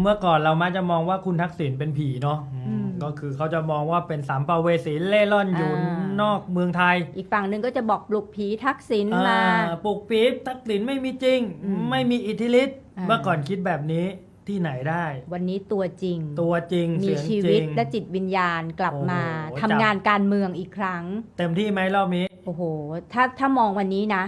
เมื่อก่อนเรามักจะมองว่าคุณทักษิณเป็นผีเนาะอืมก็คือเขาจะมองว่าเป็นสามปเวสีเล่ร่อนอยู่อ่านนอกเมืองไทยอีกฝั่งหนึ่งก็จะบอกปลุกผีทักษิณมา อ่ปลุกปี๊บทักษิณไม่มีจริง อืมไม่มีอิทธิฤทธิ์อ่า เมื่อก่อนคิดแบบนี้ที่ไหนได้ วันนี้ตัวจริง ตัวจริงมีเสียงชีจวิริตง และจิตวิญญาณกลับมาโอ้โห ทำงานการเมืองอีกครั้ง เต็มที่ไหมรอบนี้ โอ้โห ถ้าถ้ามองวันนี้นะ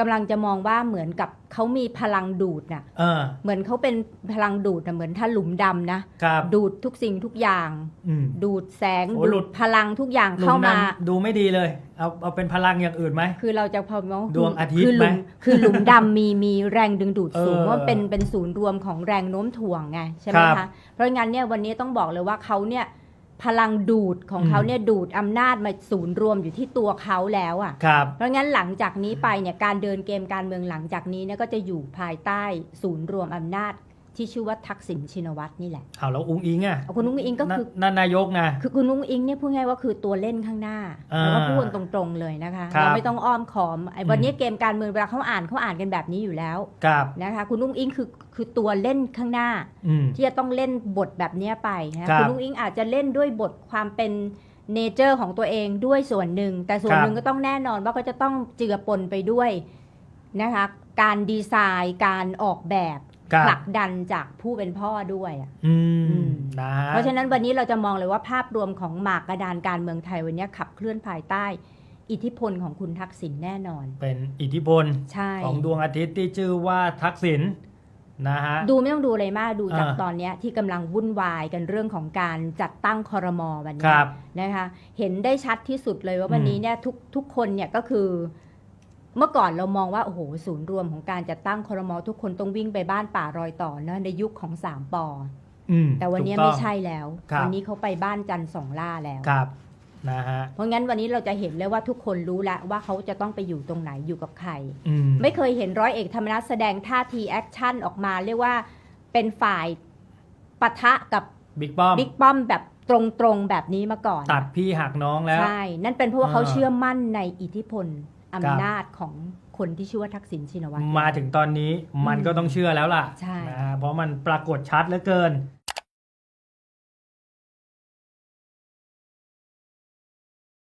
กำลังจะมองว่าเหมือนกับเขามีพลังดูดน่ะเออ เหมือนเขาเป็นพลังดูดน่ะเหมือนถ้าหลุมดำนะครับ ดูดทุกสิ่งทุกอย่าง อืม ดูดแสงโอ้หลุดูด ดพลังทุกอย่างหลุเข้ามมาดำดูไม่ดีเลย เอาเอาเป็นพลังอย่างอื่นไหม คือเราจะพอมองดวงอาทิตย์คือหลุมไหมคือหลุมดำมีมีแรงดึงดูดสูงเออว่าเป็นเป็นศูนย์รวมของแรงโน้มถ่วงไงใช่ไหมครัคะบเพราะงั้นเนี่ยวันนี้ต้องบอกเลยว่าเขาเนี่ย พลังดูดของอืมเขาเนี่ยดูดอำนาจมาศูนย์รวมอยู่ที่ตัวเขาแล้วอะ ครับ เพราะงั้นหลังจากนี้ไปเนี่ยการเดินเกมการเมืองหลังจากนี้เนี่ยก็จะอยู่ภายใต้ศูนย์รวมอำนาจ ที่ชื่อว่าทักษิณชินวัตรนี่แหละเอาแล้วอุ้งอิงอะเอาคุณนุ้งอิงก็คือนั่นนั่นนายกไงคือคุณนุ้งอิงเนี่ยพูดง่ายว่าคือตัวเล่นข้างหน้าอ่าแล้วก็พูดกันตรงๆเลยนะคะครับเราไม่ต้องอ้อมขอมไอ้วันนี้อืมเกมการเมืองเวลาเขาอ่านเขาอ่านกันแบบนี้อยู่แล้วกับนะคะคุณนุ้งอิงคือคือตัวเล่นข้างหน้าอืมที่จะต้องเล่นบทแบบเนี้ยไปนะครับคุณนุ้งอิงอาจจะเล่นด้วยบทความเป็นเนเจอร์ของตัวเองด้วยส่วนหนึ่ง แต่ส่วนครับหนึ่งก็ต้องแน่นอนว่าก็จะต้องเจือปนไปด้วยนะคะการดีไซน์การออกแบบ กับ ผลักดันจากผู้เป็นพ่อด้วยอะ อือืม มนะฮะเพราะฉะนั้นวันนี้เราจะมองเลยว่าภาพรวมของหมากกระดานการเมืองไทยวันนี้ขับเคลื่อนภายใต้ อิทธิพลของคุณทักษิณแน่นอน เป็นอิทธิพลใช่ของดวงอาทิตย์ที่ชื่อว่าทักษิณนะฮะ ดูไม่ต้องดูอะไรมากดูจากอ่า ตอนเนี้ยที่กำลังวุ่นวายกันเรื่องของการจัดตั้งคอรมอวันคนี้รับ นะคะ เห็นได้ชัดที่สุดเลยว่าวันอืมนี้เนี่ยทุกทุกคนเนี่ยก็คือ เมื่อก่อนเรามองว่า โอ้โห ศูนย์รวมของการจัดตั้งคอรมอทุกคนต้องวิ่งไปบ้านป่ารอยต่อนะในยุคของสามปออืมแต่วันนี้ถูกต้องไม่ใช่แล้ว ครับ วันี้เขาไปบ้านจันทร์สองล่าแล้ว ครับนะฮะเพราะงั้นวันนี้เราจะเห็นเลยว่าทุกคนรู้แล้วว่าเขาจะต้องไปอยู่ตรงไหนอยู่กับใคร อืมไม่เคยเห็นร้อยเอกธรรมนัฐแสดงท่าทีแอคชั่นออกมา เรียกว่าเป็นฝ่ายปะทะกับบิ๊กป้อม บิ๊กป้อมแบบตรงๆแบบนี้มาก่อนตัดพี่หักน้องแล้ว ใช่ นั่นเป็นเพราะว่าเขาอ่า เชื่อมั่นในอิทธิพลครับ อำนาจของคนที่ชื่อว่าทักษิณชินวัตรมาถึงตอนนี้มันอืมก็ต้องเชื่อแล้วล่ะใช่นะฮะเพราะมันปรากฏชัดเหลือเกิน